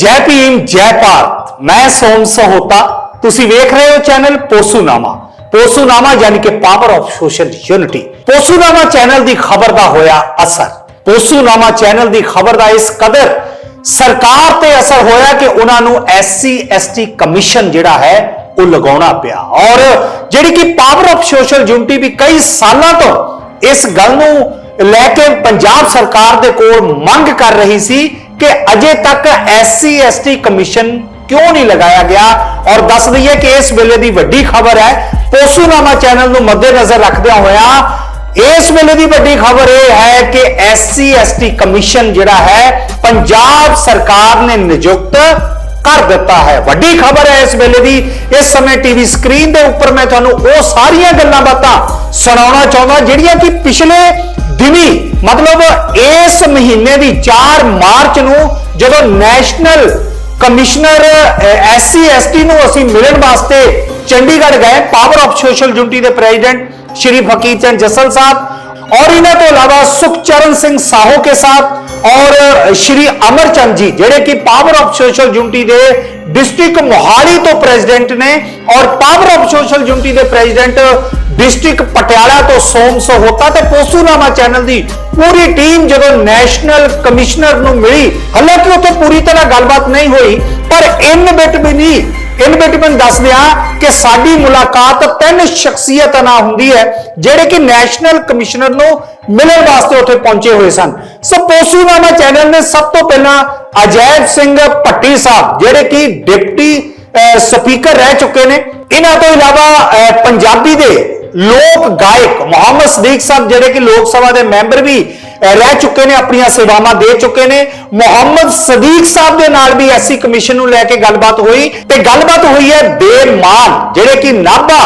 ਜੈ ਭੀਮ, ਜੈ ਭਾਰਤ। ਮੈਂ ਸੋਮ ਸਹੋਤਾ। ਤੁਸੀਂ ਵੇਖ ਰਹੇ ਹੋ ਚੈਨਲ ਪੋਸੂਨਾਮਾ। ਪੋਸੂਨਾਮਾ ਯਾਨੀ ਕਿ power of social unity Posunama channel ਦੀ ਖਬਰ ਦਾ ਹੋਇਆ ਅਸਰ। ਪੋਸੂਨਾਮਾ ਚੈਨਲ ਦੀ ਖਬਰ ਦਾ ਇਸ ਕਦਰ ਸਰਕਾਰ ਤੇ ਅਸਰ ਹੋਇਆ ਕਿ ਉਹਨਾਂ ਨੂੰ ਐਸਸੀ, ਐਸਟੀ ਕਮਿਸ਼ਨ ਜਿਹੜਾ ਹੈ, ਉਹ ਲਗਾਉਣਾ ਪਿਆ। ਔਰ ਜਿਹੜੀ ਕਿ ਪਾਵਰ ਆਫ ਸੋਸ਼ਲ ਯੂਨਿਟੀ ਵੀ ਕਈ ਸਾਲਾਂ ਤੋਂ ਇਸ ਗੱਲ ਨੂੰ ਲੈ ਕੇ ਪੰਜਾਬ ਸਰਕਾਰ ਦੇ ਕੋਲ ਮੰਗ ਕਰ ਰਹੀ ਸੀ ਕਿ ਅਜੇ ਤੱਕ ਐਸਸੀ ਐਸਟੀ ਕਮਿਸ਼ਨ ਕਿਉਂ ਨਹੀਂ ਲਗਾਇਆ ਗਿਆ? ਔਰ ਦੱਸ ਦਈਏ ਕਿ ਇਸ ਵੇਲੇ ਦੀ ਵੱਡੀ ਖਬਰ ਹੈ, ਪੋਸੂਨਾਮਾ ਚੈਨਲ ਨੂੰ ਮੱਦੇਨਜ਼ਰ ਰੱਖਦਿਆਂ ਹੋਇਆ ਇਸ ਵੇਲੇ ਦੀ ਵੱਡੀ ਖਬਰ ਇਹ ਹੈ ਕਿ ਐਸਸੀ ਐਸਟੀ ਕਮਿਸ਼ਨ ਜਿਹੜਾ ਹੈ, ਪੰਜਾਬ ਸਰਕਾਰ ਨੇ ਨਿਯੁਕਤ ਕਰ ਦਿੱਤਾ ਹੈ ਵੱਡੀ ਖਬਰ ਹੈ ਇਸ ਵੇਲੇ ਦੀ ਇਸ ਸਮੇਂ ਟੀਵੀ ਸਕਰੀਨ ਦੇ ਉੱਪਰ ਮੈਂ ਤੁਹਾਨੂੰ ਉਹ ਸਾਰੀਆਂ ਗੱਲਾਂ ਬਾਤਾਂ ਸੁਣਾਉਣਾ ਚਾਹੁੰਦਾ ਜਿਹੜੀਆਂ ਕਿ ਪਿਛਲੇ ਦਿਨੀ ਮਤਲਬ ਇਸ ਮਹੀਨੇ ਦੀ 4 ਮਾਰਚ ਨੂੰ ਜਦੋਂ ਨੈਸ਼ਨਲ ਕਮਿਸ਼ਨਰ ਐਸਸੀ ਐਸਟੀ ਨੂੰ ਅਸੀਂ ਮਿਲਣ ਵਾਸਤੇ ਚੰਡੀਗੜ੍ਹ ਗਏ ਪਾਵਰ ਆਫ ਸੋਸ਼ਲ ਯੂਨਿਟੀ ਦੇ ਪ੍ਰੈਜ਼ੀਡੈਂਟ ਸ਼੍ਰੀ ਫਕੀਰ ਚੰਦ ਜਸਲ ਸਾਹਿਬ और इन्हें तो अलावा सुखचरण सिंह साहो के साथ ਔਰ ਸ਼੍ਰੀ ਅਮਰਚੰਦ ਜੀ, ਜਿਹੜੇ ਕਿ ਪਾਵਰ ਆਫ ਸੋਸ਼ਲ ਯੂਨਿਟੀ ਦੇ ਡਿਸਟ੍ਰਿਕਟ ਮੋਹਾਲੀ ਤੋਂ ਪ੍ਰੈਜ਼ੀਡੈਂਟ ਨੇ ਔਰ ਪਾਵਰ ਆਫ ਸੋਸ਼ਲ ਯੂਨਿਟੀ ਦੇ ਪ੍ਰੈਜ਼ੀਡੈਂਟ ਡਿਸਟ੍ਰਿਕਟ ਪਟਿਆਲਾ ਤੋਂ ਸੋਮ ਸਹੋਤਾ ਤੇ ਪੋਸੂਨਾਮਾ ਚੈਨਲ ਦੀ ਪੂਰੀ ਟੀਮ ਜਦੋਂ ਨੈਸ਼ਨਲ ਕਮਿਸ਼ਨਰ ਨੂੰ ਮਿਲੀ, ਹਾਲਾਂਕਿ ਉੱਥੇ ਪੂਰੀ ਤਰ੍ਹਾਂ ਗੱਲਬਾਤ ਨਹੀਂ ਹੋਈ, ਪਰ ਇਨ ਬਿਟ ਵੀ ਨਹੀਂ ਇਨ ਬਿਟ ਮੈਂ ਕਿ ਸਾਡੀ ਮੁਲਾਕਾਤ ਤਿੰਨ ਸ਼ਖਸੀਅਤਾਂ ਨਾਲ ਹੁੰਦੀ ਹੈ, ਜਿਹੜੇ ਕਿ ਨੈਸ਼ਨਲ ਕਮਿਸ਼ਨਰ ਨੂੰ ਮਿਲਣ ਵਾਸਤੇ ਉੱਥੇ ਪਹੁੰਚੇ ਹੋਏ ਸਨ। ਸੋ ਪੋਸੂਨਾਮਾ ਚੈਨਲ ਨੇ ਸਭ ਤੋਂ ਪਹਿਲਾਂ ਅਜੈਬ ਸਿੰਘ ਭੱਟੀ ਸਾਹਿਬ, ਜਿਹੜੇ ਕਿ ਡਿਪਟੀ ਸਪੀਕਰ ਰਹਿ ਚੁੱਕੇ ਨੇ। ਇਹਨਾਂ ਤੋਂ ਇਲਾਵਾ ਪੰਜਾਬੀ ਦੇ ਲੋਕ ਗਾਇਕ ਮੁਹੰਮਦ ਸਦੀਕ ਸਾਹਿਬ, ਜਿਹੜੇ ਕਿ ਲੋਕ ਸਭਾ ਦੇ ਮੈਂਬਰ ਵੀ ਰਹਿ ਚੁੱਕੇ ਨੇ, ਆਪਣੀਆਂ ਸੇਵਾਵਾਂ ਦੇ ਚੁੱਕੇ ਨੇ। ਮੁਹੰਮਦ ਸਦੀਕ ਸਾਹਿਬ ਦੇ ਨਾਲ ਵੀ ਐਸੀ ਕਮਿਸ਼ਨ ਨੂੰ ਲੈ ਕੇ ਗੱਲਬਾਤ ਹੋਈ ਤੇ ਗੱਲਬਾਤ ਹੋਈ ਹੈ ਦੇਵ ਜਿਹੜੇ ਕਿ ਨਾਭਾ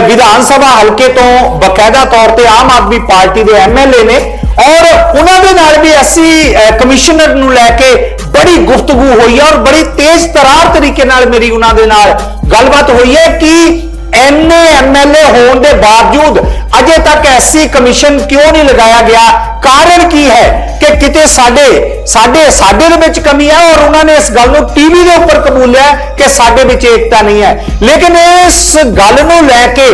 ਵਿਧਾਨ ਸਭਾ ਹਲਕੇ ਤੋਂ ਬਕਾਇਦਾ ਤੌਰ ਤੇ ਆਮ ਆਦਮੀ ਪਾਰਟੀ ਦੇ ਐਮਐਲਏ ਨੇ ਔਰ ਉਹਨਾਂ ਦੇ ਨਾਲ ਵੀ ਐਸੀ ਕਮਿਸ਼ਨਰ ਨੂੰ ਲੈ ਕੇ ਬੜੀ ਗੁਫ਼ਤਗੂ ਹੋਈ ਹੈ ਔਰ ਬੜੀ ਤੇਜ਼ ਤਰਾਰ ਤਰੀਕੇ ਨਾਲ ਮੇਰੀ ਉਹਨਾਂ ਦੇ ਨਾਲ ਗੱਲਬਾਤ ਹੋਈ ਹੈ ਕਿ ਐਨਏ ਐਮਐਲਏ ਹੋਣ ਦੇ ਬਾਵਜੂਦ ਅਜੇ ਤੱਕ ਐਸਸੀ ਕਮਿਸ਼ਨ ਕਿਉਂ ਨਹੀਂ ਲਗਾਇਆ ਗਿਆ? ਕਾਰਨ ਕੀ ਹੈ ਕਿ ਕਿਤੇ ਸਾਡੇ ਸਾਡੇ ਸਾਡੇ ਦੇ ਵਿੱਚ ਕਮੀ ਹੈ ਔਰ ਉਹਨਾਂ ਨੇ ਇਸ ਗੱਲ ਨੂੰ ਟੀਵੀ ਦੇ ਉੱਪਰ ਕਬੂਲਿਆ ਕਿ ਸਾਡੇ ਵਿੱਚ ਏਕਤਾ ਨਹੀਂ ਹੈ। ਲੇਕਿਨ ਇਸ ਗੱਲ ਨੂੰ ਲੈ ਕੇ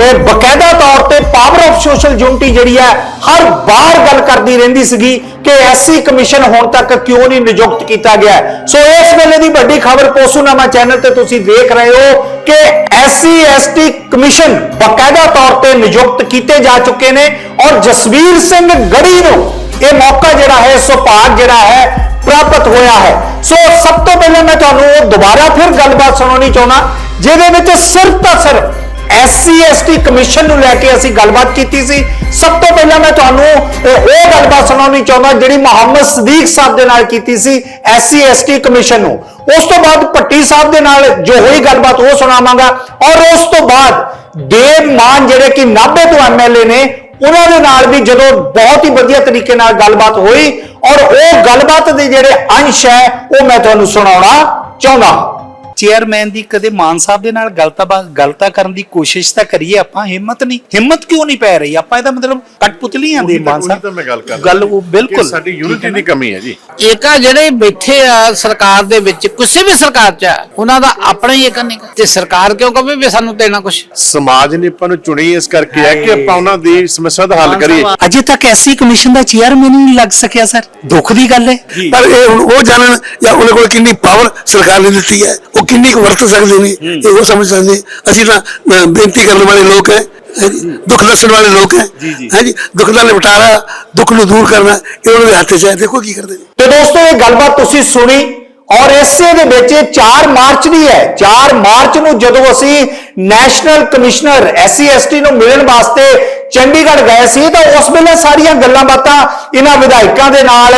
ਇਹ ਬਕਾਇਦਾ ਤੌਰ ਤੇ ਪਾਵਰ ਆਫ ਸੋਸ਼ਲ ਯੂਨਿਟੀ ਜਿਹੜੀ ਹੈ, ਹਰ ਵਾਰ ਗੱਲ ਕਰਦੀ ਰਹਿੰਦੀ ਸੀਗੀ ਕਿ ਐਸਸੀ ਕਮਿਸ਼ਨ ਹੁਣ ਤੱਕ ਕਿਉਂ ਨਹੀਂ ਨਿਯੁਕਤ ਕੀਤਾ ਗਿਆ। ਸੋ ਇਸ ਵੇਲੇ ਦੀ ਵੱਡੀ ਖਬਰ ਪੋਸੂਨਾਮਾ ਚੈਨਲ ਤੇ ਤੁਸੀਂ ਦੇਖ ਰਹੇ ਹੋ ਕਿ ਐਸਸੀ, ਐਸਟੀ ਕਮਿਸ਼ਨ ਬਕਾਇਦਾ ਤੌਰ ਤੇ ਨਿਯੁਕਤ ਕੀਤੇ ਜਾ ਚੁੱਕੇ ਨੇ ਔਰ ਜਸਵੀਰ ਸਿੰਘ ਗੜੀ ਨੂੰ ਇਹ ਮੌਕਾ ਜਿਹੜਾ ਹੈ ਸੁਭਾਗ ਜਿਹੜਾ ਹੈ, ਪ੍ਰਾਪਤ ਹੋਇਆ ਹੈ। ਸੋ ਸਭ ਤੋਂ ਪਹਿਲਾਂ ਮੈਂ ਤੁਹਾਨੂੰ ਉਹ ਦੁਬਾਰਾ ਫਿਰ ਗੱਲਬਾਤ ਸੁਣਾਉਣੀ ਚਾਹੁੰਦਾ, ਜਿਹਦੇ ਵਿੱਚ ਸਿਰਫ ਤਾਂ ਸਿਰਫ ਐਸਸੀ, ਐਸਟੀ ਕਮਿਸ਼ਨ ਨੂੰ ਲੈ ਕੇ ਅਸੀਂ ਗੱਲਬਾਤ ਕੀਤੀ ਸੀ। ਸਭ ਤੋਂ ਪਹਿਲਾਂ ਮੈਂ ਤੁਹਾਨੂੰ ਉਹ ਗੱਲਬਾਤ ਸੁਣਾਉਣੀ ਚਾਹੁੰਦਾ ਜਿਹੜੀ ਮੁਹੰਮਦ ਸਦੀਕ ਸਾਹਿਬ ਦੇ ਨਾਲ ਕੀਤੀ ਸੀ, ਐਸਸੀ, ਐਸਟੀ ਕਮਿਸ਼ਨ ਨੂੰ। ਉਸ ਤੋਂ ਬਾਅਦ ਭੱਟੀ ਸਾਹਿਬ ਦੇ ਨਾਲ ਜੋ ਹੋਈ ਗੱਲਬਾਤ ਉਹ ਸੁਣਾਵਾਂਗਾ ਔਰ ਉਸ ਤੋਂ ਬਾਅਦ ਦੇਵ ਮਾਨ ਜਿਹੜੇ ਕਿ ਨਾਭੇ ਤੋਂ ਐਮਐਲਏ ਨੇ, ਉਹਨਾਂ ਦੇ ਨਾਲ ਵੀ ਜਦੋਂ ਬਹੁਤ ਹੀ ਵਧੀਆ ਤਰੀਕੇ ਨਾਲ ਗੱਲਬਾਤ ਹੋਈ ਔਰ ਉਹ ਗੱਲਬਾਤ ਦੇ ਜਿਹੜੇ ਅੰਸ਼ ਹੈ, ਉਹ ਮੈਂ ਤੁਹਾਨੂੰ ਸੁਣਾਉਣਾ ਚਾਹੁੰਦਾ ਹਾਂ। ਚੇਅਰਮੈਨ ਦੀ ਕਦੇ ਮਾਨ ਸਾਹਿਬ ਦੇ ਨਾਲ ਗਲਤਾ ਗਲਤਾ ਕਰਨ ਦੀ ਕੋਸ਼ਿਸ਼ ਤਾਂ ਕਰੀਏ ਆਪਾਂ ਹਿੰਮਤ ਨਹੀਂ। ਹਿੰਮਤ ਕਿਉਂ ਨਹੀਂ ਪੈ ਰਹੀ? ਆਪਾਂ ਇਹਦਾ ਮਤਲਬ ਕਟਪੁਤਲੀਆਂ ਦੇ ਮਾਨ ਸਾਹਿਬ। ਤਾਂ ਮੈਂ ਗੱਲ ਕਰ ਰਿਹਾ। ਗੱਲ ਉਹ ਬਿਲਕੁਲ। ਸਾਡੀ ਯੂਨਿਟੀ ਦੀ ਕਮੀ ਹੈ ਜੀ। ਏਕਾ ਜਿਹੜੇ ਬੈਠੇ ਆ ਸਰਕਾਰ ਦੇ ਵਿੱਚ ਕਿਸੇ ਵੀ ਸਰਕਾਰ ਚ ਉਹਨਾਂ ਦਾ ਆਪਣਾ ਹੀ ਏਕਾ ਨਹੀਂ ਤੇ ਸਰਕਾਰ ਕਿਉਂ ਕਹੇ ਵੀ ਸਾਨੂੰ ਦੇਣਾ ਕੁਝ ਸਮਾਜ ਨੇ ਆਪਾਂ ਨੂੰ ਚੁਣੀ ਇਸ ਕਰਕੇ ਹੈ ਕਿ ਆਪਾਂ ਉਹਨਾਂ ਦੀ ਸਮੱਸਿਆ ਦਾ ਹੱਲ ਕਰੀਏ। ਅਜੇ ਤੱਕ ਐਸੀ ਕਮਿਸ਼ਨ ਦਾ ਚੇਅਰਮੈਨ ਹੀ ਨਹੀਂ ਲੱਗ ਸਕਿਆ ਸਰ। ਦੁੱਖ ਦੀ ਗੱਲ ਹੈ। ਪਰ ਇਹ ਹੁਣ ਉਹ ਜਾਣਨ ਜਾਂ ਉਹਨਾਂ ਕੋਲ ਕਿੰਨੀ ਪਾਵਰ ਸਰਕਾਰ ਨੇ ਦਿੱਤੀ ਹੈ ਉਹ ਕਿੰਨੀ ਕੁ ਵਰਤ ਸਕਦੇ ਨੇ ਇਹ ਉਹ ਸਮਝ ਸਕਦੇ ਨੇ। ਅਸੀਂ ਤਾਂ ਅਹ, ਬੇਨਤੀ ਕਰਨ ਵਾਲੇ ਲੋਕ ਹੈ ਹੈਂਜੀ, ਦੁੱਖ ਦੱਸਣ ਵਾਲੇ ਲੋਕ ਹੈ ਹਾਂਜੀ ਦੁੱਖ ਦਾ ਨਿਪਟਾਰਾ ਦੁੱਖ ਨੂੰ ਦੂਰ ਕਰਨਾ ਇਹ ਉਹਨਾਂ ਦੇ ਹੱਥ 'ਚ ਹੈ। ਦੇਖੋ ਕੀ ਕਰਦੇ ਨੇ। ਤੇ ਦੋਸਤੋ ਇਹ ਗੱਲਬਾਤ ਤੁਸੀਂ ਸੁਣੀ ਔਰ ਇਸੇ ਦੇ ਵਿੱਚ ਇਹ 4 ਮਾਰਚ ਦੀ ਹੈ। 4 ਮਾਰਚ ਨੂੰ ਜਦੋਂ ਅਸੀਂ ਨੈਸ਼ਨਲ ਕਮਿਸ਼ਨਰ ਐਸਸੀ ਐਸਟੀ ਨੂੰ ਮਿਲਣ ਵਾਸਤੇ ਚੰਡੀਗੜ੍ਹ ਗਏ ਸੀ ਤਾਂ ਉਸ ਵੇਲੇ ਸਾਰੀਆਂ ਗੱਲਾਂ ਬਾਤਾਂ ਇਹਨਾਂ ਵਿਧਾਇਕਾਂ ਦੇ ਨਾਲ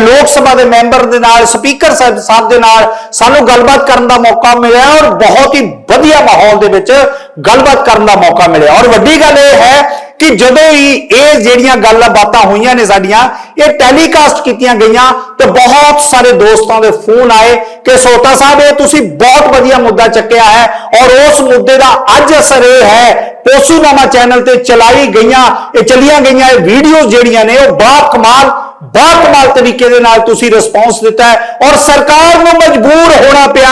ਲੋਕ ਸਭਾ ਦੇ ਮੈਂਬਰ ਦੇ ਨਾਲ, ਸਪੀਕਰ ਸਾਹਿਬ ਸਾਹਿਬ ਦੇ ਨਾਲ ਸਾਨੂੰ ਗੱਲਬਾਤ ਕਰਨ ਦਾ ਮੌਕਾ ਮਿਲਿਆ ਔਰ ਬਹੁਤ ਹੀ ਵਧੀਆ ਮਾਹੌਲ ਦੇ ਵਿੱਚ ਗੱਲਬਾਤ ਕਰਨ ਦਾ ਮੌਕਾ ਮਿਲਿਆ। ਔਰ ਵੱਡੀ ਗੱਲ ਇਹ ਹੈ ਕਿ ਜਦੋਂ ਹੀ ਇਹ ਜਿਹੜੀਆਂ ਗੱਲਾਂ ਬਾਤਾਂ ਹੋਈਆਂ ਨੇ ਸਾਡੀਆਂ, ਇਹ ਟੈਲੀਕਾਸਟ ਕੀਤੀਆਂ ਗਈਆਂ ਤੇ ਬਹੁਤ ਸਾਰੇ ਦੋਸਤਾਂ ਦੇ ਫੋਨ ਆਏ ਕਿ ਸੋਤਾ ਸਾਹਿਬ, ਇਹ ਤੁਸੀਂ ਬਹੁਤ ਵਧੀਆ ਮੁੱਦਾ ਚੱਕਿਆ ਹੈ ਔਰ ਉਸ ਮੁੱਦੇ ਦਾ ਅੱਜ ਅਸਰ ਇਹ ਹੈ, ਪੋਸੂਨਾਮਾ ਚੈਨਲ ਤੇ ਚਲਾਈ ਗਈਆਂ, ਇਹ ਚਲੀਆਂ ਗਈਆਂ ਇਹ ਵੀਡੀਓਜ਼ ਜਿਹੜੀਆਂ ਨੇ, ਉਹ ਬਾ ਕਮਾਲ ਬਹੁਤ ਕਮਾਲ ਤਰੀਕੇ ਦੇ ਨਾਲ ਤੁਸੀਂ ਰਿਸਪੌਂਸ ਦਿੱਤਾ ਹੈ ਔਰ ਸਰਕਾਰ ਨੂੰ ਮਜਬੂਰ ਹੋਣਾ ਪਿਆ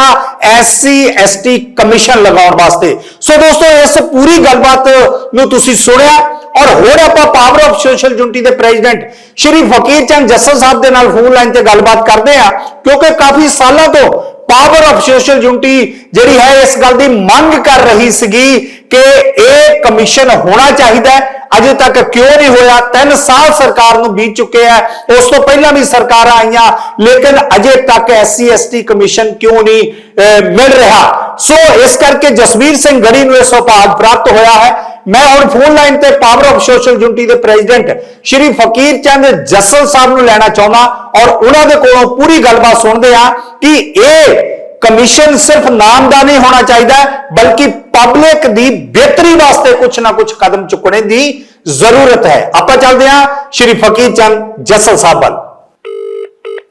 ਐਸਸੀ, ਐਸਟੀ ਕਮਿਸ਼ਨ ਲਗਾਉਣ ਵਾਸਤੇ। ਸੋ ਦੋਸਤੋ, ਇਸ ਪੂਰੀ ਗੱਲਬਾਤ ਨੂੰ ਤੁਸੀਂ ਸੁਣਿਆ ਔਰ ਹੋਰ ਆਪਾਂ ਪਾਵਰ ਆਫ ਸੋਸ਼ਲ ਯੂਨਿਟੀ ਦੇ ਪ੍ਰੈਜ਼ੀਡੈਂਟ ਸ਼੍ਰੀ ਫਕੀਰ ਚੰਦ ਜੱਸਲ ਸਾਹਿਬ ਦੇ ਨਾਲ ਫੋਨ ਲਾਈਨ ਤੇ ਗੱਲਬਾਤ ਕਰਦੇ ਆ ਕਿਉਂਕਿ ਕਾਫੀ ਸਾਲਾਂ ਤੋਂ ਪਾਵਰ ਆਫ ਸੋਸ਼ਲ ਯੂਨਿਟੀ ਜਿਹੜੀ ਹੈ, ਇਸ ਗੱਲ ਦੀ ਮੰਗ ਕਰ ਰਹੀ ਸੀਗੀ ਕਿ ਇਹ ਕਮਿਸ਼ਨ ਹੋਣਾ ਚਾਹੀਦਾ ਅਜੇ ਤੱਕ ਕਿਉਂ ਨਹੀਂ ਹੋਇਆ? 3 ਸਾਲ ਸਰਕਾਰ ਨੂੰ ਬੀਤ ਚੁੱਕੇ ਆ। ਉਸ ਤੋਂ ਪਹਿਲਾਂ ਵੀ ਸਰਕਾਰਾਂ ਆਈਆਂ, ਲੇਕਿਨ ਅਜੇ ਤੱਕ ਐਸਸੀ ਐਸਟੀ ਕਮਿਸ਼ਨ ਕਿਉਂ ਨਹੀਂ ਮਿਲ ਰਿਹਾ? ਸੋ ਇਸ ਕਰਕੇ ਜਸਵੀਰ ਸਿੰਘ ਗੜੀ ਨੂੰ ਇਹ ਸੁਭਾਗ ਪ੍ਰਾਪਤ ਹੋਇਆ ਹੈ। ਮੈਂ ਹੁਣ ਫੋਨ ਲਾਈਨ ਤੇ ਪਾਵਰ ਆਫ ਸੋਸ਼ਲ ਯੂਨਿਟੀ ਦੇ ਪ੍ਰੈਜ਼ੀਡੈਂਟ ਸ਼੍ਰੀ ਫਕੀਰ ਚੰਦ ਜੱਸਲ ਸਾਹਿਬ ਨੂੰ ਲੈਣਾ ਚਾਹੁੰਦਾ ਔਰ ਉਹਨਾਂ ਦੇ ਕੋਲੋਂ ਪੂਰੀ ਗੱਲਬਾਤ ਸੁਣਦੇ ਆ ਕਿ ਇਹ ਕਮਿਸ਼ਨ ਸਿਰਫ ਨਾਮ ਦਾ ਨਹੀਂ ਹੋਣਾ ਚਾਹੀਦਾ ਬਲਕਿ ਪਬਲਿਕ ਦੀ ਬਿਹਤਰੀ ਵਾਸਤੇ ਕੁਝ ਨਾ ਕੁਝ ਕਦਮ ਚੁੱਕਣੇ ਦੀ ਜ਼ਰੂਰਤ ਹੈ। ਆਪਾਂ ਚੱਲਦੇ ਹਾਂ ਸ਼੍ਰੀ ਫਕੀਰ ਚੰਦ ਜੱਸਲ ਸਾਹਿਬ ਵੱਲ।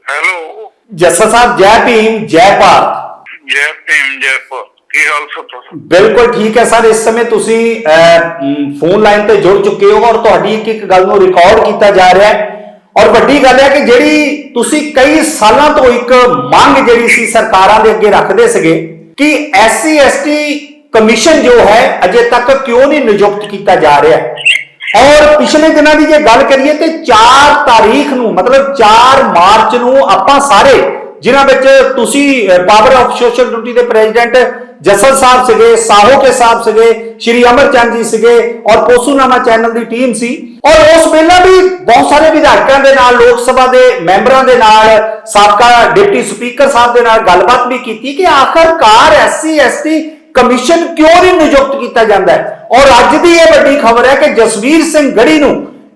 ਹੈਲੋ ਜੱਸਲ ਸਾਹਿਬ ਜੈ ਭੀਮ ਜੈ ਭਾਰਤ। ਜੈ ਭੀਮ ਜੈ ਭਾਰਤ। ਕੀ ਹਾਲ ਸਭ ਬਿਲਕੁਲ ਠੀਕ ਹੈ ਸਰ, ਇਸ ਸਮੇਂ ਤੁਸੀਂ ਫੋਨ ਲਾਈਨ ਤੇ ਜੁੜ ਚੁੱਕੇ ਹੋ ਔਰ ਤੁਹਾਡੀ ਇੱਕ ਇੱਕ ਗੱਲ ਨੂੰ ਰਿਕਾਰਡ ਕੀਤਾ ਜਾ ਰਿਹਾ ਹੈ। ਔਰ ਵੱਡੀ ਗੱਲ ਹੈ ਕਿ ਜਿਹੜੀ ਤੁਸੀਂ ਕਈ ਸਾਲਾਂ ਤੋਂ ਇੱਕ ਮੰਗ ਜਿਹੜੀ ਸੀ ਸਰਕਾਰਾਂ ਦੇ ਅੱਗੇ ਰੱਖਦੇ ਸੀਗੇ ਕਿ ਐਸਸੀ ਐਸਟੀ ਕਮਿਸ਼ਨ ਜੋ ਹੈ, ਅਜੇ ਤੱਕ ਕਿਉਂ ਨਹੀਂ ਨਿਯੁਕਤ ਕੀਤਾ ਜਾ ਰਿਹਾ ਔਰ ਪਿਛਲੇ ਦਿਨਾਂ ਦੀ ਜੇ ਗੱਲ ਕਰੀਏ ਤੇ 4 ਤਾਰੀਖ ਨੂੰ, ਮਤਲਬ 4 ਮਾਰਚ ਨੂੰ ਆਪਾਂ ਸਾਰੇ, ਜਿਨ੍ਹਾਂ ਵਿੱਚ ਤੁਸੀਂ ਪਾਵਰ ਆਫ ਸੋਸ਼ਲ ਡਿਊਟੀ ਦੇ ਪ੍ਰੈਜ਼ੀਡੈਂਟ ਜਸਲ ਸਾਹਿਬ ਸੀਗੇ ਸਾਹੋ ਕੇ ਸਾਹਿਬ ਸੀਗੇ ਸ਼੍ਰੀ ਅਮਰਚੰਦ ਜੀ ਸੀਗੇ ਔਰ ਪੋਸੂਨਾਮਾ ਚੈਨਲ ਦੀ ਟੀਮ ਸੀ ਔਰ ਉਸ ਵੇਲੇ ਵੀ ਬਹੁਤ ਸਾਰੇ ਵਿਧਾਇਕਾਂ ਦੇ ਨਾਲ ਲੋਕ ਸਭਾ ਦੇ ਮੈਂਬਰਾਂ ਦੇ ਨਾਲ ਸਾਬਕਾ ਡਿਪਟੀ ਸਪੀਕਰ ਸਾਹਿਬ ਦੇ ਨਾਲ ਗੱਲਬਾਤ ਵੀ ਕੀਤੀ ਕਿ ਆਖਰਕਾਰ ਐਸਸੀ ਐਸਟੀ ਕਮਿਸ਼ਨ ਕਿਉਂ ਨਹੀਂ ਨਿਯੁਕਤ ਕੀਤਾ ਜਾਂਦਾ ਹੈ ਔਰ ਅੱਜ ਦੀ ਇਹ ਵੱਡੀ ਖਬਰ ਹੈ ਕਿ ਜਸਵੀਰ ਸਿੰਘ ਗੜੀ ਨੂੰ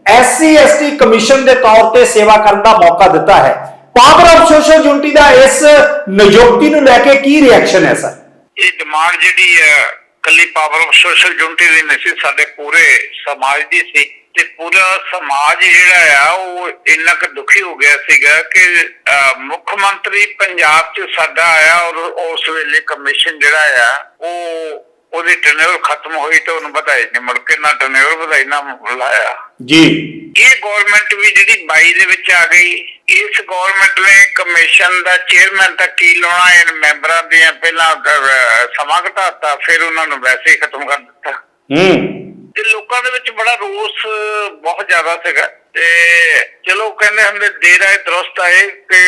ਐਸਸੀ ਐਸਟੀ ਕਮਿਸ਼ਨ ਦੇ ਤੌਰ ਤੇ ਸੇਵਾ ਕਰਨ ਦਾ ਮੌਕਾ ਦਿੱਤਾ ਹੈ ਪਾਵਰ ਆਫ ਸੋਸ਼ਲ ਯੂਨਿਟੀ ਦਾ ਇਸ ਨਿਯੁਕਤੀ ਨੂੰ ਲੈ ਕੇ ਕੀ ਰਿਐਕਸ਼ਨ ਹੈ ਸਰ ਇਹ ਡਿਮਾਂਡ ਜਿਹੜੀ ਹੈ ਕੱਲੀ ਪਾਵਰ ਆਫ ਸੋਸ਼ਲ ਯੂਨਿਟੀ ਦੀ ਨਹੀਂ ਸੀ ਸਾਡੇ ਪੂਰੇ ਸਮਾਜ ਦੀ ਸੀ। ਤੇ ਪੂਰਾ ਸਮਾਜ ਜਿਹੜਾ ਆ ਉਹ ਇੰਨਾ ਕੁ ਦੁਖੀ ਹੋ ਗਿਆ ਸੀਗਾ ਕਿ ਮੁੱਖ ਮੰਤਰੀ ਪੰਜਾਬ 'ਚ ਸਾਡਾ ਆਇਆ ਔਰ ਉਸ ਵੇਲੇ ਕਮਿਸ਼ਨ ਜਿਹੜਾ ਆ ਉਹ ਉਹਦੀ ਟੈਨਿਓਰ ਖਤਮ ਹੋਈ ਤੇ ਉਹਨੂੰ ਵਧਾਈ ਨਹੀਂ ਮੁੜ ਕੇ ਨਾ ਟੈਨਿਓਰ ਵਧਾਈ ਨਾ ਲਾਇਆ। ਜੀ। ਇਹ ਗਵਰਨਮੈਂਟ ਵੀ ਜਿਹੜੀ 22 ਦੇ ਵਿੱਚ ਆ ਗਈ ਇਸ ਗਵਰਨਮੈਂਟ ਨੇ ਕਮਿਸ਼ਨ ਦਾ ਚੇਅਰਮੈਨ ਤਾਂ ਕੀ ਲਾਉਣਾ ਇਹ ਮੈਂਬਰਾਂ ਦੀਆਂ ਪਹਿਲਾਂ ਸਮਾਂ ਘਟਾਤਾ ਫਿਰ ਉਹਨਾਂ ਨੂੰ ਵੈਸੇ ਹੀ ਖਤਮ ਕਰ ਦਿੱਤਾ। ਹੂੰ। ਤੇ ਲੋਕਾਂ ਦੇ ਵਿੱਚ ਬੜਾ ਰੋਸ ਬਹੁਤ ਜ਼ਿਆਦਾ ਸੀਗਾ। ਤੇ ਚਲੋ ਕਹਿੰਦੇ ਹੁੰਦੇ ਦੇਰ ਆਏ ਦਰਸਤ ਆਏ ਕਿ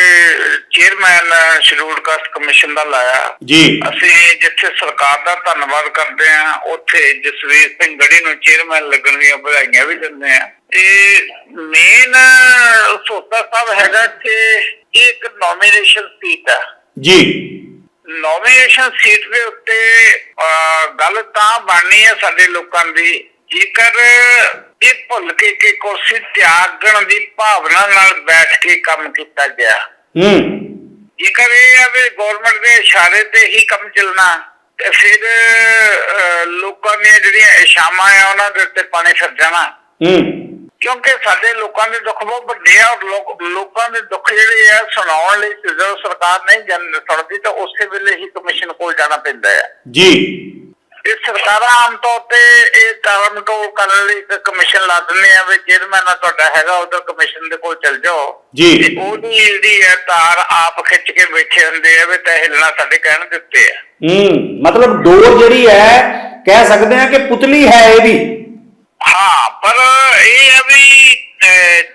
ਚੇਅਰਮੈਨ ਸ਼ਡਿਊਲਡ ਕਾਸਟ ਕਮਿਸ਼ਨ ਦਾ ਲਾਇਆ। ਜੀ। ਅਸੀਂ ਜਿੱਥੇ ਸਰਕਾਰ ਦਾ ਧੰਨਵਾਦ ਕਰਦੇ ਆ ਉੱਥੇ ਜਸਵੀਰ ਸਿੰਘ ਗੜੀ ਨੂੰ ਚੇਅਰਮੈਨ ਲੱਗਣ ਦੀਆਂ ਵਧਾਈਆਂ ਵੀ ਦਿੰਦੇ ਆ ਤੇ ਮੇਨ ਸੋਤਾ ਸਾਹਿਬ ਹੈਗਾ ਕਿ ਇੱਕ ਨੋਮੀਨੇਸ਼ਨ ਸੀਟ ਆ। ਜੀ। ਨੋਮੀਨੇਸ਼ਨ ਸੀਟ ਦੇ ਉੱਤੇ ਗੱਲ ਤਾਂ ਬਣਨੀ ਹੈ ਸਾਡੇ ਲੋਕਾਂ ਦੀ। ਜੇਕਰ ਇਹ ਭੁੱਲ ਕੇ ਕਿ ਕੁਰਸੀ ਤਿਆਗਣ ਦੀ ਭਾਵਨਾ ਨਾਲ ਬੈਠ ਕੇ ਕੰਮ ਕੀਤਾ ਗਿਆ। ਹੂੰ। ਜੇਕਰ ਇਹ ਆ ਵੀ ਗਵਰਨਮੈਂਟ ਦੇ ਇਸ਼ਾਰੇ ਤੇ ਹੀ ਕੰਮ ਚੱਲਣਾ ਤੇ ਫਿਰ ਲੋਕਾਂ ਦੀਆਂ ਜਿਹੜੀਆਂ ਇਸ਼ਾਵਾਂ ਆ ਉਹਨਾਂ ਦੇ ਉੱਤੇ ਪਾਣੀ ਫਿਰ ਜਾਣਾ। ਹੂੰ। ਕਿਉਂਕਿ ਸਾਡੇ ਲੋਕਾਂ ਦੇ ਦੁੱਖ ਬਹੁਤ ਵੱਡੇ ਆ ਔਰ ਲੋਕ- ਦੇ ਦੁੱਖ ਜਿਹੜੇ ਆ ਸੁਣਾਉਣ ਲਈ ਜਦੋਂ ਸਰਕਾਰ ਨਹੀਂ ਜਨ ਸੁਣਦੀ ਤਾਂ ਉਸੇ ਵੇਲੇ ਹੀ ਕਮਿਸ਼ਨ ਕੋਲ ਜਾਣਾ ਪੈਂਦਾ ਹੈ ਜੀ। ਇਹ ਸਰਕਾਰਾਂ ਆਮ ਤੌਰ ਤੇ ਇਹ ਟਰਮ ਟੋਲ ਕਰਨ ਲਈ ਇੱਕ ਕਮਿਸ਼ਨ ਲਾ ਦਿੰਦੇ ਆ ਵੀ ਚੇਅਰਮੈਨ ਆ ਤੁਹਾਡਾ ਹੈਗਾ ਉਧਰ ਕਮਿਸ਼ਨ ਦੇ ਕੋਲ ਚਲ ਜਾਓ। ਜੀ। ਤੇ ਉਹਦੀ ਜਿਹੜੀ ਹੈ ਤਾਰ ਆਪ ਖਿੱਚ ਕੇ ਬੈਠੇ ਹੁੰਦੇ ਆ ਵੀ ਤੈ ਹਿੱਲਣਾ ਸਾਡੇ ਕਹਿਣ ਦੇ ਉੱਤੇ ਆ। ਹੂੰ ਮਤਲਬ ਡੋਰ ਜਿਹੜੀ ਹੈ ਕਹਿ ਸਕਦੇ ਹਾਂ ਕਿ ਪੁਤਲੀ ਹੈ ਇਹ ਵੀ। ਹਾਂ ਪਰ ਇਹ ਹੈ ਵੀ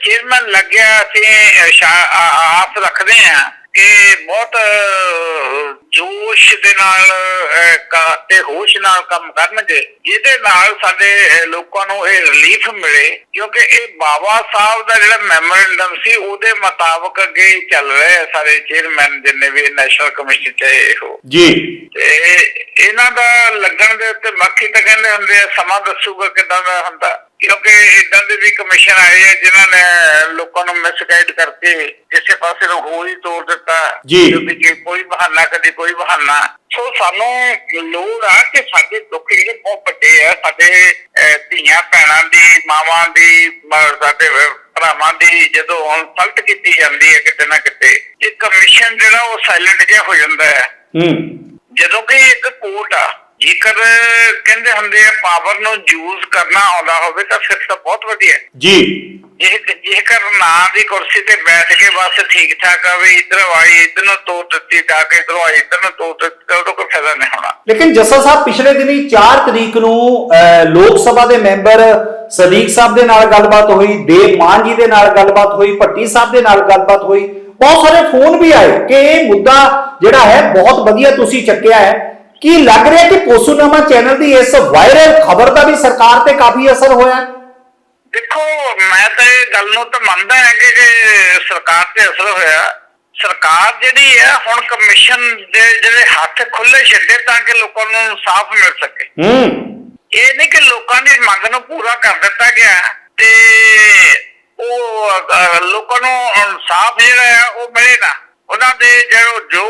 ਚੇਅਰਮੈਨ ਲੱਗਿਆ ਅਸੀਂ ਆਸ ਰੱਖਦੇ ਆ ਕਿ ਬਹੁਤ ਜੋਸ਼ ਦੇ ਨਾਲ ਤੇ ਹੋਸ਼ ਨਾਲ ਕੰਮ ਕਰਨਗੇ। ਜਿਹਦੇ ਨਾਲ ਸਾਡੇ ਲੋਕਾਂ ਨੂੰ ਇਹ ਰਿਲੀਫ ਮਿਲੇ ਕਿਉਂਕਿ ਇਹ ਬਾਬਾ ਸਾਹਿਬ ਦਾ ਜਿਹੜਾ ਮੈਮੋਰੈਂਡਮ ਸੀ ਉਹਦੇ ਮੁਤਾਬਕ ਅੱਗੇ ਹੀ ਚੱਲ ਰਹੇ ਸਾਰੇ ਚੇਅਰਮੈਨ ਜਿੰਨੇ ਵੀ ਨੈਸ਼ਨਲ ਕਮਿਸ਼ਨ ਚ ਇਹੋ ਜੀ। ਤੇ ਇਹਨਾਂ ਦਾ ਲੱਗਣ ਦੇ ਉੱਤੇ ਮੱਖੀ ਤਾਂ ਕਹਿੰਦੇ ਹੁੰਦੇ ਆ ਸਮਾਂ ਦੱਸੂਗਾ ਕਿਦਾਂ ਦਾ ਹੁੰਦਾ। ਕਿਉਂਕਿ ਇਦਾਂ ਦੇ ਵੀ ਕਮਿਸ਼ਨ ਆਏ ਆ ਜਿਨ੍ਹਾਂ ਨੇ ਲੋਕਾਂ ਨੂੰ ਮਿਸਗਾਈਡ ਕਰਕੇ ਕਿਸੇ ਪਾਸੇ ਨੂੰ ਹੋ ਹੀ ਤੋੜ ਦਿੱਤਾ। ਜੀ। ਕਿ ਕੋਈ ਬਹਾਨਾ ਕਦੀ ਕੋਈ ਬਹਾਨਾ। ਸੋ ਸਾਨੂੰ ਲੋੜ ਆ ਕਿ ਸਾਡੇ ਦੁੱਖ ਜਿਹੜੇ ਬਹੁਤ ਵੱਡੇ ਆ ਸਾਡੇ ਅਹ, ਧੀਆਂ ਭੈਣਾਂ ਦੀ ਮਾਵਾਂ ਦੀ ਮ- ਸਾਡੇ ਭਰਾਵਾਂ ਦੀ ਜਦੋਂ ਪਲਟ ਕੀਤੀ ਜਾਂਦੀ ਹੈ ਕਿਤੇ ਨਾ ਕਿਤੇ ਇਹ ਕਮਿਸ਼ਨ ਜਿਹੜਾ ਉਹ ਸਾਇਲੈਂਟ ਜਿਹਾ ਹੋ ਜਾਂਦਾ ਹੈ। ਹੂੰ। ਜਦੋਂ ਕਿ ਇੱਕ ਕੋਰਟ ਆ ਜੇਕਰ ਕਹਿੰਦੇ ਹੁੰਦੇ ਆ ਪਾਵਰ ਨੂੰ ਯੂਜ਼ ਕਰਨਾ ਆਉਂਦਾ ਹੋਵੇ ਤਾਂ ਫਿਰ ਤਾਂ ਬਹੁਤ ਵਧੀਆ ਜੀ। ਜੇ ਜੇਕਰ ਨਾ ਦੀ ਕੁਰਸੀ ਤੇ ਬੈਠ ਕੇ ਬਸ ਠੀਕ ਠਾਕ ਆਵੇ ਇਧਰ ਆਈ ਇਧਰ ਨੂੰ ਤੋੜ ਦਿੱਤੀ ਜਾ ਕੇ ਇਧਰ ਆਈ ਇਧਰ ਨੂੰ ਤੋੜ ਦਿੱਤੀ ਤਾਂ ਉਹਦਾ ਕੋਈ ਫਾਇਦਾ ਨਹੀਂ ਹੋਣਾ। ਲੇਕਿਨ ਜੱਸਾ ਸਾਹਿਬ ਪਿਛਲੇ ਦਿਨੀ 4 ਤਰੀਕ ਨੂੰ ਲੋਕ ਸਭਾ ਦੇ ਮੈਂਬਰ ਸਦੀਕ ਸਾਹਿਬ ਦੇ ਨਾਲ ਗੱਲਬਾਤ ਹੋਈ ਦੇਵ ਮਾਨ ਜੀ ਦੇ ਨਾਲ ਗੱਲਬਾਤ ਹੋਈ ਭੱਟੀ ਸਾਹਿਬ ਦੇ ਨਾਲ ਗੱਲਬਾਤ ਹੋਈ। ਬਹੁਤ ਸਾਰੇ ਫੋਨ ਵੀ ਆਏ ਕਿ ਇਹ ਮੁੱਦਾ ਜਿਹੜਾ ਹੈ ਬਹੁਤ ਵਧੀਆ ਤੁਸੀਂ ਚੱਕਿਆ ਹੈ। ਕੀ ਲੱਗ ਰਿਹਾ ਕਿ ਪੋਸੂਨਾਮਾ ਚੈਨਲ ਦੀ ਇਸ ਵਾਇਰਲ ਖਬਰ ਦਾ ਵੀ ਸਰਕਾਰ ਤੇ ਕਾਫੀ ਅਸਰ ਹੋਇਆ? ਦੇਖੋ ਮੈਂ ਤਾਂ ਇਹ ਗੱਲ ਨੂੰ ਤਾਂ ਮੰਨਦਾ ਹਾਂ ਕਿ ਜੇ ਸਰਕਾਰ ਤੇ ਅਸਰ ਹੋਇਆ ਸਰਕਾਰ ਜਿਹੜੀ ਹੈ ਹੁਣ ਕਮਿਸ਼ਨ ਦੇ ਜਿਹੜੇ ਹੱਥ ਖੁੱਲੇ ਛੱਡੇ ਤਾਂ ਕਿ ਲੋਕਾਂ ਨੂੰ ਇਨਸਾਫ ਮਿਲ ਸਕੇ। ਹੂੰ। ਇਹ ਨਹੀਂ ਕਿ ਲੋਕਾਂ ਦੀ ਮੰਗ ਨੂੰ ਪੂਰਾ ਕਰ ਦਿੱਤਾ ਗਿਆ ਤੇ ਉਹ ਲੋਕਾਂ ਨੂੰ ਇਨਸਾਫ ਜਿਹੜਾ ਹੈ ਉਹ ਮਿਲੇ ਨਾ। ਉਹਨਾਂ ਦੇ ਜੋ ਜੋ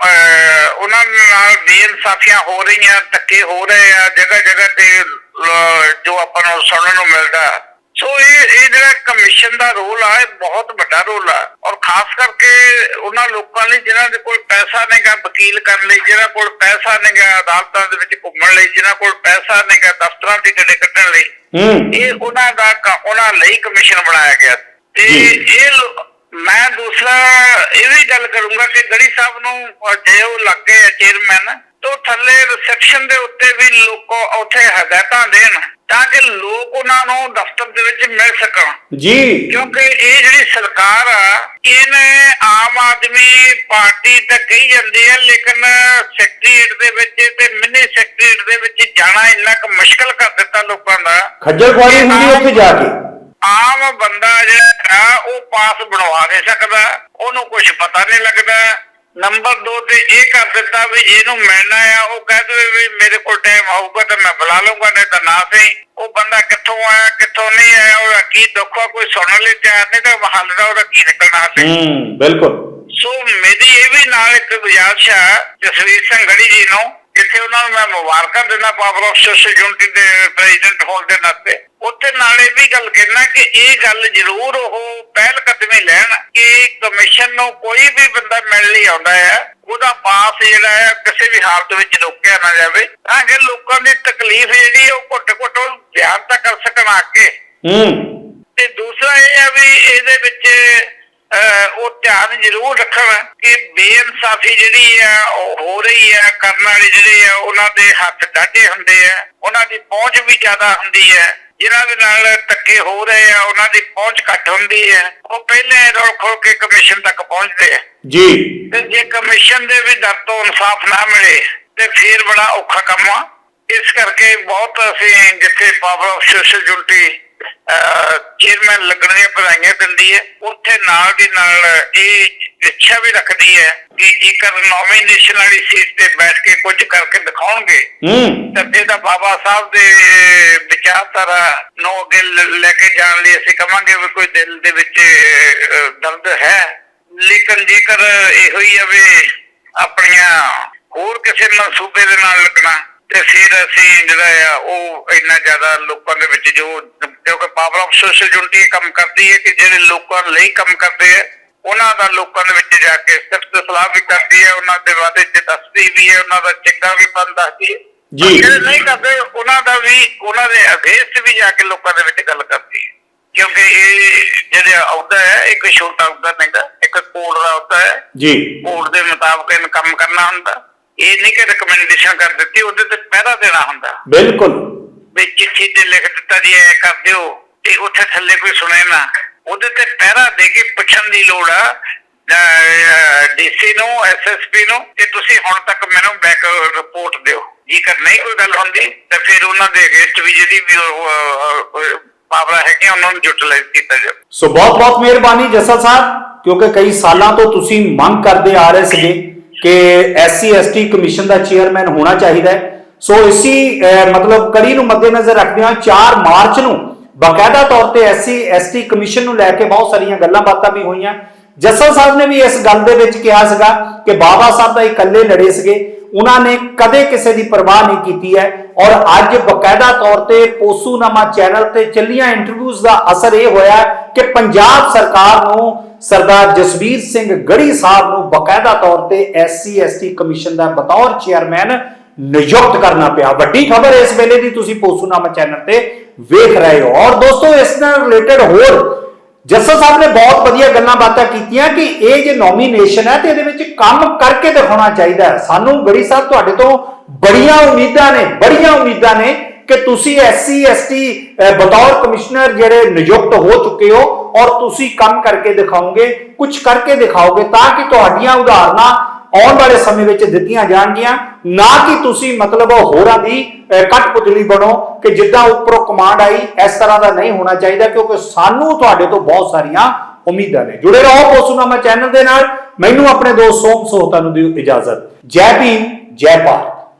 ਉਹਨਾਂ ਨਾਲ ਬੇਇਨਸਾਫੀਆਂ ਹੋ ਰਹੀਆਂ ਧੱਕੇ ਹੋ ਰਹੇ ਆ ਜਗ੍ਹਾ ਜਗ੍ਹਾ ਤੇ ਜੋ ਆਪਾਂ ਨੂੰ ਸੁਣਨ ਨੂੰ ਮਿਲਦਾ। ਸੋ ਇਹ ਇਹ ਜਿਹੜਾ ਕਮਿਸ਼ਨ ਦਾ ਰੋਲ ਆ ਇਹ ਬਹੁਤ ਵੱਡਾ ਰੋਲ ਆ। ਔਰ ਖਾਸ ਕਰਕੇ ਉਹਨਾਂ ਲੋਕਾਂ ਲਈ ਜਿਨ੍ਹਾਂ ਦੇ ਕੋਲ ਪੈਸਾ ਨਹੀਂਗਾ ਵਕੀਲ ਕਰਨ ਲਈ ਜਿਨ੍ਹਾਂ ਕੋਲ ਪੈਸਾ ਨਹੀਂਗਾ ਅਦਾਲਤਾਂ ਦੇ ਵਿੱਚ ਘੁੰਮਣ ਲਈ ਜਿਨ੍ਹਾਂ ਕੋਲ ਪੈਸਾ ਨਹੀਂਗਾ ਦਫ਼ਤਰਾਂ ਦੀ ਟਿਕਟ ਕੱਟਣ ਲਈ ਇਹ ਉਹਨਾਂ ਦਾ ਉਹਨਾਂ ਲਈ ਕਮਿਸ਼ਨ ਬਣਾਇਆ ਗਿਆ। ਤੇ ਇਹ ਮੈਂ ਦੂਸਰਾ ਇਹ ਵੀ ਗੱਲ ਕਰੂੰਗਾ ਕਿ ਗੜੀ ਸਾਹਿਬ ਨੂੰ ਜੇ ਉਹ ਲੱਗੇ ਚੇਅਰਮੈਨ ਤੋਂ ਥੱਲੇ ਰਿਸੈਪਸ਼ਨ ਦੇ ਉੱਤੇ ਵੀ ਲੋਕੋ ਉੱਥੇ ਹਦਾਇਤਾਂ ਦੇਣ ਤਾਂ ਕਿ ਲੋਕ ਉਹਨਾਂ ਨੂੰ ਦਫ਼ਤਰ ਦੇ ਵਿੱਚ ਮਿਲ ਸਕਣ। ਜੀ। ਕਿਉਂਕਿ ਇਹ ਜਿਹੜੀ ਸਰਕਾਰ ਆ ਇਹਨੇ ਆਮ ਆਦਮੀ ਪਾਰਟੀ ਤਾਂ ਕਹੀ ਜਾਂਦੀ ਹੈ ਲੇਕਿਨ ਸੈਕਟਰੀਏਟ ਦੇ ਵਿੱਚ ਤੇ ਮਿਨੀ ਸੈਕਟਰੀਏਟ ਦੇ ਵਿੱਚ ਜਾਣਾ ਇੰਨਾ ਕੁ ਮੁਸ਼ਕਲ ਕਰ ਦਿੱਤਾ ਲੋਕਾਂ ਦਾ ਖੱਜਲ ਖੁਆਰੀ ਹੁੰਦੀ ਉੱਥੇ ਜਾ ਕੇ। ਆਮ ਬੰਦਾ ਜਿਹੜਾ ਉਹ ਪਾਸ ਬਣਵਾ ਨਹੀਂ ਸਕਦਾ ਉਹਨੂੰ ਕੁਝ ਪਤਾ ਨਹੀਂ ਲੱਗਦਾ। ਨੰਬਰ 2 ਤੇ ਇਹ ਕਰ ਦਿੱਤਾ ਵੀ ਜਿਹਨੂੰ ਮਿਲਣਾ ਆ ਉਹ ਕਹਿ ਦੇਵੇ ਵੀ ਮੇਰੇ ਕੋਲ ਟਾਈਮ ਆਊਗਾ ਤਾਂ ਮੈਂ ਬੁਲਾ ਲਊਂਗਾ ਨਹੀਂ ਤਾਂ ਨਾ ਸਹੀ। ਉਹ ਬੰਦਾ ਕਿੱਥੋਂ ਆਇਆ ਕਿੱਥੋਂ ਨਹੀਂ ਆਇਆ ਉਹਦਾ ਕੀ ਦੁੱਖ ਆ ਕੋਈ ਸੁਣਨ ਲਈ ਤਿਆਰ ਨਹੀਂ ਤਾਂ ਹੱਲ ਦਾ ਉਹਦਾ ਕੀ ਨਿਕਲਣਾ ਹੱਲੇ ਹੂੰ ਬਿਲਕੁਲ। ਸੋ ਮੇਰੀ ਇਹ ਵੀ ਨਾਲ ਇੱਕ ਗੁਜ਼ਾਰਿਸ਼ ਆ ਜਸਵੀਰ ਸਿੰਘ ਗੜੀ ਜੀ ਨੂੰ ਜਿੱਥੇ ਉਹਨਾਂ ਨੂੰ ਮੈਂ ਮੁਬਾਰਕਾਂ ਦਿੰਦਾ ਪਾਵਰ ਆਫ ਸੋਸ਼ਲ ਯੂਨਿਟੀ ਦੇ ਪ੍ਰੈਜ਼ੀਡੈਂਟ ਹੋਣ ਦੇ ਨਾਤੇ ਉੱਥੇ ਨਾਲ ਵੀ ਗੱਲ ਕਹਿਣਾ ਕਿ ਇਹ ਗੱਲ ਜ਼ਰੂਰ ਉਹ ਪਹਿਲ ਕਦਮੀ ਲੈਣ ਕਿ ਕਮਿਸ਼ਨ ਨੂੰ ਕੋਈ ਵੀ ਬੰਦਾ ਮਿਲ ਲਈ ਆਉਂਦਾ ਹੈ ਉਹਦਾ ਪਾਸ ਜਿਹੜਾ ਹੈ ਕਿਸੇ ਵੀ ਹਾਲਤ ਵਿੱਚ ਰੋਕਿਆ ਨਾ ਜਾਵੇ ਤਾਂ ਕਿ ਲੋਕਾਂ ਦੀ ਤਕਲੀਫ ਜਿਹੜੀ ਉਹ ਘੁੱਟ ਘੁੱਟ ਉਹ ਬਿਆਨ ਤਾਂ ਕਰ ਸਕਣ ਆ ਕੇ। ਹੂੰ। ਤੇ ਦੂਸਰਾ ਇਹ ਹੈ ਵੀ ਇਹਦੇ ਵਿੱਚ ਉਹ ਧਿਆਨ ਜ਼ਰੂਰ ਰੱਖਣ ਕਿ ਬੇਇਨਸਾਫੀ ਜਿਹੜੀ ਆ ਉਹ ਹੋ ਰਹੀ ਹੈ ਕਰਨ ਵਾਲੇ ਜਿਹੜੇ ਆ ਉਹਨਾਂ ਦੇ ਹੱਥ ਡਾਢੇ ਹੁੰਦੇ ਆ ਉਹਨਾਂ ਦੀ ਪਹੁੰਚ ਵੀ ਜ਼ਿਆਦਾ ਹੁੰਦੀ ਹੈ। ਜਿਨ੍ਹਾਂ ਦੇ ਨਾਲ ਧੱਕੇ ਹੋ ਰਹੇ ਆ ਉਹਨਾਂ ਦੀ ਪਹੁੰਚ ਘੱਟ ਹੁੰਦੀ ਹੈ। ਉਹ ਪਹਿਲੇ ਰੋਲ ਖੋਲ ਕੇ ਕਮਿਸ਼ਨ ਤੱਕ ਪਹੁੰਚਦੇ ਆ। ਜੀ। ਤੇ ਜੇ ਕਮਿਸ਼ਨ ਦੇ ਵੀ ਦਰ ਤੋਂ ਇਨਸਾਫ ਨਾ ਮਿਲੇ ਤੇ ਫੇਰ ਬੜਾ ਔਖਾ ਕੰਮ ਆ। ਇਸ ਕਰਕੇ ਬਹੁਤ ਅਸੀਂ ਜਿੱਥੇ power of social unity chairman ਲੱਗਣ ਦੀਆਂ ਵਧਾਈਆਂ ਦਿੰਦੀ ਹੈ। ਉੱਥੇ ਨਾਲ ਦੀ ਨਾਲ ਇਹ ਇੱਛਾ ਵੀ ਰੱਖਦੀ ਹੈ ਕਿ ਜੇਕਰ ਨੋਮੀਨੇਸ਼ਨ ਵਾਲੀ ਸੀਟ ਤੇ ਬੈਠ ਕੇ ਕੁਝ ਕਰਕੇ ਦਿਖਾਉਣਗੇ ਤਾਂ ਇਹਦਾ ਬਾਬਾ ਸਾਹਿਬ ਦੇ ਵਿਚਾਰਧਾਰਾ ਨੂੰ ਅੱਗੇ ਲ- ਕੇ ਜਾਣ ਲਈ ਅਸੀਂ ਕਵਾਂਗੇ ਵੀ ਕੋਈ ਦਿਲ ਦੇ ਵਿੱਚ ਦਰਦ ਹੈ। ਲੇਕਿਨ ਜੇਕਰ ਇਹੋ ਹੀ ਆ ਵੀ ਆਪਣੀਆਂ ਹੋਰ ਕਿਸੇ ਮਨਸੂਬੇ ਦੇ ਨਾਲ ਲੱਗਣਾ ਤੇ ਫਿਰ ਅਸੀਂ ਜਿਹੜਾ ਆ ਉਹ ਇੰਨਾ ਜ਼ਿਆਦਾ ਲੋਕਾਂ ਦੇ ਵਿੱਚ ਜੋ ਕਿਉਂਕਿ ਪਾਵਰ ਆਫ ਸੋਸ਼ਲ ਯੂਨਿਟੀ ਕੰਮ ਕਰਦੀ ਹੈ ਕਿ ਜਿਹੜੇ ਲੋਕਾਂ ਲਈ ਕੰਮ ਕਰਦੇ ਆ ਉਹਨਾਂ ਦਾ ਲੋਕਾਂ ਦੇ ਵਿੱਚ ਜਾ ਕੇ ਸਿਫਤ ਸਲਾਹ ਵੀ ਕਰਦੀ ਹੈ ਉਹਨਾਂ ਦੇ ਬਾਰੇ ਚ ਦੱਸਦੀ ਵੀ ਹੈ ਉਹਨਾਂ ਦਾ ਚੰਗਾ ਵੀ ਪਨ ਦੱਸਦੀ ਹੈ। ਜੀ। ਜਿਹੜੇ ਨਹੀਂ ਕਰਦੇ ਉਹਨਾਂ ਦਾ ਵੀ ਉਹਨਾਂ ਦੇ ਅਗੇਂਸਟ ਵੀ ਜਾ ਕੇ ਲੋਕਾਂ ਦੇ ਵਿੱਚ ਗੱਲ ਕਰਦੀ ਹੈ। ਕਿਉਂਕਿ ਇਹ ਜਿਹੜੇ ਅਹੁਦਾ ਹੈ ਇੱਕ ਛੋਟਾ ਅਹੁਦਾ ਨਹੀਂਗਾ ਇੱਕ ਕੋਡ ਦਾ ਅਹੁਦਾ ਹੈ। ਜੀ। ਕੋਡ ਦੇ ਮੁਤਾਬਕ ਇਹਨੂੰ ਕੰਮ ਕਰਨਾ ਹੁੰਦਾ। ਇਹ ਨਹੀਂ ਕਿ ਰეკਮੈਂਡੇਸ਼ਨ ਕਰ ਦਿੱਤੀ ਉਹਦੇ ਤੇ ਪਹਿਰਾ ਦੇਣਾ ਹੁੰਦਾ। ਬਿਲਕੁਲ। ਵੀ ਚਿੱਠੀ ਤੇ ਲਿਖ ਦਿੱਤਾ ਜੀ ਐ ਕਰ ਦਿਓ ਤੇ ਉੱਥੇ ਥੱਲੇ ਕੋਈ ਸੁਣੇ ਨਾ। ਉਹਦੇ ਤੇ ਪਹਿਰਾ ਦੇ ਕੇ ਪੁੱਛਣ ਦੀ ਲੋੜ ਆ ਡੀਸੀ ਨੂੰ ਐਸਐਸਪੀ ਨੂੰ ਕਿ ਤੁਸੀਂ ਹੁਣ ਤੱਕ ਮੈਨੂੰ ਬੈਕ ਰਿਪੋਰਟ ਦਿਓ। ਜੇਕਰ ਨਹੀਂ ਕੋਈ ਗੱਲ ਹੁੰਦੀ, ਤਾਂ ਫਿਰ ਉਹਨਾਂ ਦੇ ਅਗੇਂਸਟ ਵੀ ਜਿਹੜੀ ਵੀ ਪਾਵਰ ਹੈਗੀ ਉਹਨਾਂ ਨੂੰ ਯੂਟਿਲਾਈਜ਼ ਕੀਤਾ ਜਾਵੇ। ਸੋ ਬਹੁਤ ਬਹੁਤ ਮਿਹਰਬਾਨੀ ਜੱਸਾ ਸਾਹਿਬ, ਕਿਉਂਕਿ ਕਈ ਸਾਲਾਂ ਤੋਂ ਤੁਸੀਂ ਮੰਗ ਕਰਦੇ ਆ ਰਹੇ ਸੀਗੇ ਕਿ ਐਸਸੀ ਐਸਟੀ ਕਮਿਸ਼ਨ ਦਾ ਚੇਅਰਮੈਨ ਹੋਣਾ ਚਾਹੀਦਾ ਹੈ। ਸੋ ਇਸੀ ਅਹ, ਮਤਲਬ ਕੜੀ ਨੂੰ ਮੱਦੇਨਜ਼ਰ ਰੱਖਦੇ ਰੱਖਦਿਆਂ 4 ਮਾਰਚ ਨੂੰ ਬਕਾਇਦਾ ਤੌਰ ਤੇ ਐਸਸੀ ਐਸਟੀ ਕਮਿਸ਼ਨ ਨੂੰ ਲੈ ਕੇ ਬਹੁਤ ਸਾਰੀਆਂ ਗੱਲਾਂ ਬਾਤਾਂ ਵੀ ਹੋਈਆਂ। ਜੱਸਾ ਸਾਹਿਬ ਨੇ ਵੀ ਇਸ ਗੱਲ ਦੇ ਵਿੱਚ ਕਿਹਾ ਸੀਗਾ ਕਿ ਬਾਬਾ ਸਾਹਿਬ ਤਾਂ ਇਕੱਲੇ ਲੜੇ ਸੀਗੇ ਉਹਨਾਂ ਨੇ ਕਦੇ ਕਿਸੇ ਦੀ ਪਰਵਾਹ ਨਹੀਂ ਕੀਤੀ ਹੈ। ਔਰ ਅੱਜ ਬਕਾਇਦਾ ਤੌਰ ਤੇ ਪੋਸੂਨਾਮਾ ਚੈਨਲ ਤੇ ਚੱਲੀਆਂ ਇੰਟਰਵਿਊਜ਼ ਦਾ ਅਸਰ ਇਹ ਹੋਇਆ ਕਿ ਪੰਜਾਬ ਸਰਕਾਰ ਨੂੰ ਸਰਦਾਰ ਜਸਵੀਰ ਸਿੰਘ ਗੜੀ ਸਾਹਿਬ ਨੂੰ ਬਕਾਇਦਾ ਤੌਰ ਤੇ ਐਸਸੀ ਐਸਟੀ ਕਮਿਸ਼ਨ ਦਾ ਬਤੌਰ ਚੇਅਰਮੈਨ ਨਿਯੁਕਤ ਕਰਨਾ ਪਿਆ। ਵੱਡੀ ਖਬਰ ਇਸ ਵੇਲੇ ਦੀ ਤੁਸੀਂ ਪੋਸੂਨਾਮਾ ਚੈਨਲ ਤੇ ਵੇਖ ਰਹੇ ਹੋ। ਔਰ ਦੋਸਤੋ, ਇਸ ਨਾਲ ਰਿਲੇਟਡ ਹੋਰ ਜੱਸਾ ਸਾਹਿਬ ਨੇ ਬਹੁਤ ਵਧੀਆ ਗੱਲਾਂ ਬਾਤਾਂ ਕੀਤੀਆਂ ਕਿ ਇਹ ਜੇ ਨੋਮੀਨੇਸ਼ਨ ਹੈ ਤੇ ਇਹਦੇ ਵਿੱਚ ਕੰਮ ਕਰਕੇ ਦਿਖਾਉਣਾ ਚਾਹੀਦਾ ਸਾਨੂੰ ਗੜੀ ਸਾਹਿਬ ਤੁਹਾਡੇ ਤੋਂ ਬੜੀਆਂ ਉਮੀਦਾਂ ਨੇ, ਬੜੀਆਂ ਉਮੀਦਾਂ ਨੇ ਕਿ ਤੁਸੀਂ ਐਸਸੀ ਐਸਟੀ ਬਤੌਰ ਕਮਿਸ਼ਨਰ ਜਿਹੜੇ ਨਿਯੁਕਤ ਹੋ ਚੁੱਕੇ ਹੋ ਔਰ ਤੁਸੀਂ ਕੰਮ ਕਰਕੇ ਦਿਖਾਓਗੇ ਕੁਝ ਕਰਕੇ ਦਿਖਾਓਗੇ ਤਾਂ ਕਿ ਤੁਹਾਡੀਆਂ ਉਦਾਹਰਨਾਂ ਆਉਣ ਵਾਲੇ ਸਮੇਂ ਵਿੱਚ ਦਿੱਤੀਆਂ ਜਾਣਗੀਆਂ। ਨਾ ਕਿ ਤੁਸੀਂ ਮਤਲਬ ਹੋਰਾਂ ਦੀ ਅਹ, ਕਠਪੁਤਲੀ ਬਣੋ ਕਿ ਜਿੱਦਾਂ ਉੱਪਰੋਂ ਕਮਾਂਡ ਆਈ ਇਸ ਤਰ੍ਹਾਂ ਦਾ ਨਹੀਂ ਹੋਣਾ ਚਾਹੀਦਾ ਕਿਉਂਕਿ ਸਾਨੂੰ ਤੁਹਾਡੇ ਤੋਂ ਬਹੁਤ ਸਾਰੀਆਂ ਉਮੀਦਾਂ ਨੇ। ਜੁੜੇ ਰਹੋ ਪੋਸੂਨਾਮਾ ਚੈਨਲ ਦੇ ਨਾਲ। ਮੈਨੂੰ ਆਪਣੇ ਦੋਸਤ ਸੋਮ ਸੋਹਤਾ ਨੂੰ ਦਿਓ ਇਜਾਜ਼ਤ। ਜੈ ਭੀਮ ਜੈ ਭਾਰਤ।